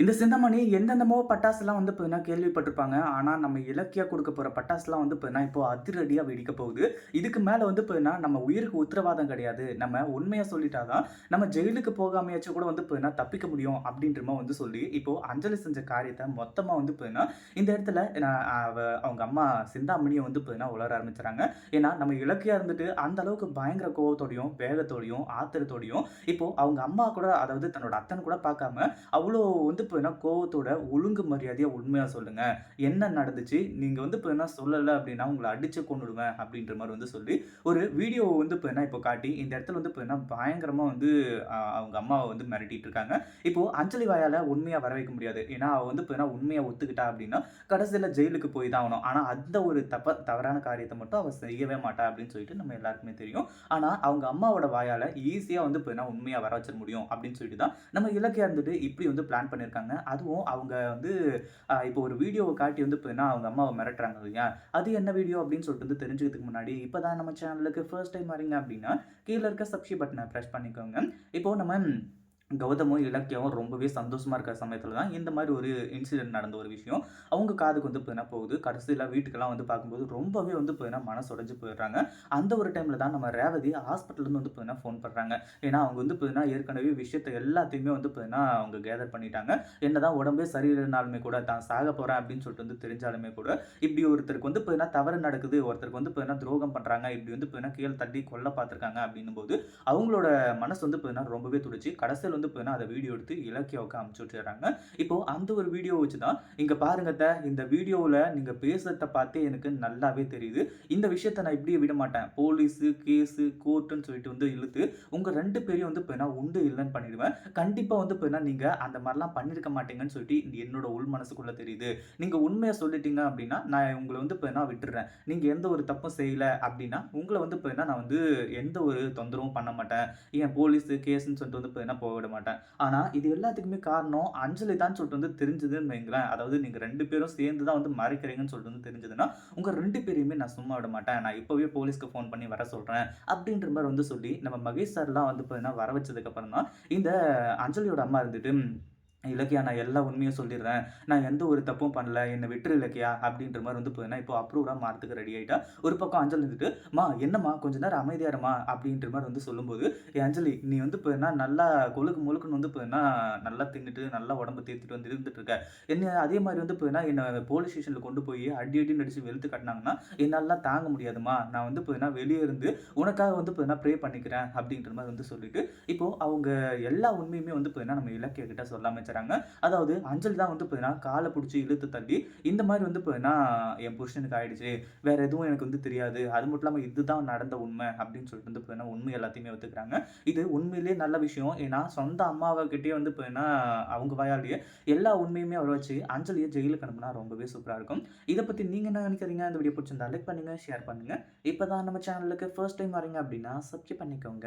இந்த சிந்தாமணி எந்தெந்தமோ பட்டாசுலாம் வந்து பார்த்தீங்கன்னா கேள்விப்பட்டிருப்பாங்க. ஆனால் நம்ம இலக்கியா கொடுக்க போகிற பட்டாசுலாம் வந்து பார்த்தீங்கன்னா இப்போ அதிரடியாக வெடிக்க போகுது. இதுக்கு மேலே வந்து பார்த்தீங்கன்னா நம்ம உயிருக்கு உத்தரவாதம் கிடையாது. நம்ம உண்மையாக சொல்லிட்டாதான் நம்ம ஜெயிலுக்கு போகாமையாச்சும் கூட வந்து பார்த்தீங்கன்னா தப்பிக்க முடியும் அப்படின்றமா வந்து சொல்லி இப்போ அஞ்சலி செஞ்ச காரியத்தை மொத்தமாக வந்து பார்த்தீங்கன்னா இந்த இடத்துல நான் அவங்க அம்மா சிந்தாமணியை வந்து பார்த்தீங்கன்னா உலர ஆரம்பிச்சுறாங்க ஏன்னா நம்ம இலக்கியா இருந்துட்டு அந்த அளவுக்கு பயங்கர கோவத்தோடையும் வேகத்தோடையும் ஆத்திரத்தோடையும் இப்போ அவங்க அம்மா கூட அதாவது தன்னோட அத்தனை கூட பார்க்காம அவ்வளோ வந்து இப்போ கோவத்தோட ஒழுங்கு மரியாதையாக உண்மையாக சொல்லுங்க. என்ன நடந்துச்சு? நீங்கள் வந்து இப்போ என்ன சொல்லலை அப்படின்னா உங்களை அடிச்சு கொண்டுடுவேன் அப்படின்ற மாதிரி வந்து சொல்லி ஒரு வீடியோவை வந்து இப்போ என்ன இப்போ காட்டி இந்த இடத்துல வந்து இப்போ என்ன பயங்கரமாக வந்து அவங்க அம்மாவை வந்து மிரட்டிட்டு இருக்காங்க. இப்போ அஞ்சலி வாயால் உண்மையாக வர வைக்க முடியாது. ஏன்னா அவள் வந்து இப்போ என்ன உண்மையாக ஒத்துக்கிட்டா அப்படின்னா கடைசியில் ஜெயிலுக்கு போய் தான் ஆகணும். ஆனால் அந்த ஒரு தப்ப தவறான காரியத்தை மட்டும் அவள் செய்யவே மாட்டா அப்படின்னு சொல்லிட்டு நம்ம எல்லாருக்குமே தெரியும். ஆனால் அவங்க அம்மாவோட வாயால் ஈஸியாக வந்து இப்போ என்ன உண்மையாக வர வச்சிட முடியும் அப்படின்னு சொல்லிட்டு தான் நம்ம இலக்கையாக இருந்துட்டு இப்படி வந்து பிளான் இருக்காங்க. அதுவும் அவங்க வந்து இப்போ ஒரு வீடியோவை காட்டி வந்து இப்போ அவங்க அம்மாவை மிரட்டுறாங்க இல்லையா? அது என்ன வீடியோ அப்படின்னு சொல்லிட்டு வந்து தெரிஞ்சுக்கிறதுக்கு முன்னாடி இப்போ தான் நம்ம சேனலுக்கு ஃபர்ஸ்ட் டைம் வரீங்க அப்படின்னா கீழே இருக்க சப்ஸ்கிரைப் பட்டனை ப்ரெஸ் பண்ணிக்கோங்க. இப்போ நம்ம கௌதமும் இலக்கியாவும் ரொம்பவே சந்தோஷமா இருக்கிற சமயத்தில் தான் இந்த மாதிரி ஒரு இன்சிடென்ட் நடந்த ஒரு விஷயம். அவங்க காதுக்கு வந்து இப்போ என்ன போகுது. கடைசியில் வீட்டுக்கெல்லாம் வந்து பார்க்கும்போது ரொம்பவே வந்து இப்போ என்ன மனசு போயிடுறாங்க. அந்த ஒரு டைமில் தான் நம்ம ரேவதி ஹாஸ்பிட்டல்லேருந்து வந்து இப்போ என்ன ஃபோன் பண்ணுறாங்க ஏன்னா அவங்க வந்து இப்போ ஏற்கனவே விஷயத்தை எல்லாத்தையுமே வந்து இப்போ என்ன அவங்க கேதர் பண்ணிட்டாங்க. என்னதான் உடம்பே சரியில்லைனாலுமே கூட தான் சாக போகிறேன் அப்படின்னு சொல்லிட்டு வந்து தெரிஞ்சாலுமே கூட இப்படி ஒருத்தருக்கு வந்து இப்போ தவறு நடக்குது. ஒருத்தருக்கு வந்து இப்போ துரோகம் பண்ணுறாங்க இப்படி வந்து இப்போ கீழே தட்டி கொல்ல பார்த்துருக்காங்க அப்படின்னும் போது அவங்களோட மனசு வந்து இப்போ ரொம்பவே துடிச்சு. கடைசியில் வந்து இப்போ என்ன அதை வீடியோ எடுத்து இலக்கியாவுக்கு அமுச்சு விட்டுறாங்க இப்போ அந்த ஒரு வீடியோ வச்சு தான் இங்கே பாருங்க இந்த வீடியோவில் நீங்கள் பேசுறத பார்த்தே எனக்கு நல்லாவே தெரியுது. இந்த விஷயத்த நான் இப்படியே விட மாட்டேன். போலீஸு கேஸு கோர்ட்டுன்னு சொல்லிட்டு வந்து இழுத்து உங்கள் ரெண்டு பேரையும் வந்து இப்போ என்ன உண்டு இல்லைன்னு பண்ணிடுவேன். கண்டிப்பாக வந்து இப்போ என்ன நீங்கள் அந்த மாதிரிலாம் பண்ணியிருக்க மாட்டீங்கன்னு சொல்லிட்டு என்னோட உள் மனசுக்குள்ளே தெரியுது. நீங்கள் உண்மையாக சொல்லிட்டீங்க அப்படின்னா நான் உங்களை வந்து இப்போ விட்டுறேன். விட்டுடுறேன் நீங்கள் எந்த ஒரு தப்பும் செய்யலை அப்படின்னா உங்களை வந்து இப்போ என்ன நான் வந்து எந்த ஒரு தொந்தரவும் பண்ண மாட்டேன். ஏன் போலீஸு கேஸுன்னு சொல்லிட்டு வந்து இப்போ என்ன போக விட மாட்டேன். ஆனால் இது எல்லாத்துக்குமே காரணம் அஞ்சலி தான் சொல்லிட்டு வந்து தெரிஞ்சதுன்னு வைங்களேன். அதாவது நீங்கள் ரெண்டு பேரும் சேர்ந்து தான் வந்து மறைக்கிறீங்கன்னு சொல்லிட்டு வந்து தெரிஞ்சதுன்னா உங்கள் ரெண்டு பேரையுமே நான் சும்மா விட மாட்டேன். நான் இப்போவே போலீஸ்க்கு ஃபோன் பண்ணி வர சொல்கிறேன் அப்படின்ற மாதிரி வந்து சொல்லி நம்ம மகேஷ் சார்லாம் வந்து பார்த்தீங்கன்னா வர வச்சதுக்கப்புறம் தான் இந்த அஞ்சலியோட அம்மா இருந்துட்டு இலக்கியா நான் எல்லா உண்மையும் சொல்லிடுறேன். நான் எந்த ஒரு தப்பும் பண்ணல. என்னை விட்டுரு இலக்கியா அப்படின்ற மாதிரி வந்து பார்த்தீங்கன்னா இப்போ அப்ரூவ்டாக மாறதுக்கு ரெடி ஆகிட்டா ஒரு பக்கம் அஞ்சல் இருந்துட்டு மா என்னம்மா கொஞ்ச நேரம் அமைதியாரம்மா அப்படின்ற மாதிரி வந்து சொல்லும்போது ஏ அஞ்சலி நீ வந்து இப்போ என்ன நல்லா கொழுக்கு முழுக்குன்னு வந்து இப்போ என்ன நல்லா தின்னுட்டு நல்லா உடம்பு தேர்த்துட்டு வந்து இருந்துட்டு இருக்க என்ன அதே மாதிரி வந்து இப்போ என்ன என்னை போலீஸ் ஸ்டேஷனில் கொண்டு போய் அடி அடி நடிச்சு வெளுத்து கட்டினாங்கன்னா என்னாலலாம் தாங்க முடியாதுமா நான் வந்து இப்போ வெளியே இருந்து உனக்காக வந்து இப்போ ப்ரே பண்ணிக்கிறேன் அப்படின்ற மாதிரி வந்து சொல்லிட்டு இப்போ அவங்க எல்லா உண்மையுமே வந்து பார்த்தீங்கன்னா நம்ம இலக்கிய கிட்ட சொல்லாமல் ஆரம்பிச்சிடறாங்க. அதாவது அஞ்சல் தான் வந்து பார்த்தீங்கன்னா காலை பிடிச்சி இழுத்து தள்ளி இந்த மாதிரி வந்து இப்போ என்ன என் புருஷனுக்கு ஆயிடுச்சு. வேற எதுவும் எனக்கு வந்து தெரியாது. அது மட்டும் இல்லாமல் இதுதான் நடந்த உண்மை அப்படின்னு சொல்லிட்டு வந்து இப்போ என்ன உண்மை எல்லாத்தையுமே ஒத்துக்கிறாங்க. இது உண்மையிலேயே நல்ல விஷயம். ஏன்னா சொந்த அம்மாவகிட்டே வந்து இப்போ என்ன அவங்க வாயாலேயே எல்லா உண்மையுமே அவரை வச்சு அஞ்சலியை ஜெயிலுக்கு அனுப்புனா ரொம்பவே சூப்பராக இருக்கும். இதை பற்றி நீங்கள் என்ன நினைக்கிறீங்க? இந்த வீடியோ பிடிச்சிருந்தா லைக் பண்ணுங்கள் ஷேர் பண்ணுங்கள் இப்போ தான் நம்ம சேனலுக்கு ஃபர்ஸ்ட் டைம் வரீங்க அப்படின்னா சப்ஸ்கிரைப் பண்ணிக்கோங்க.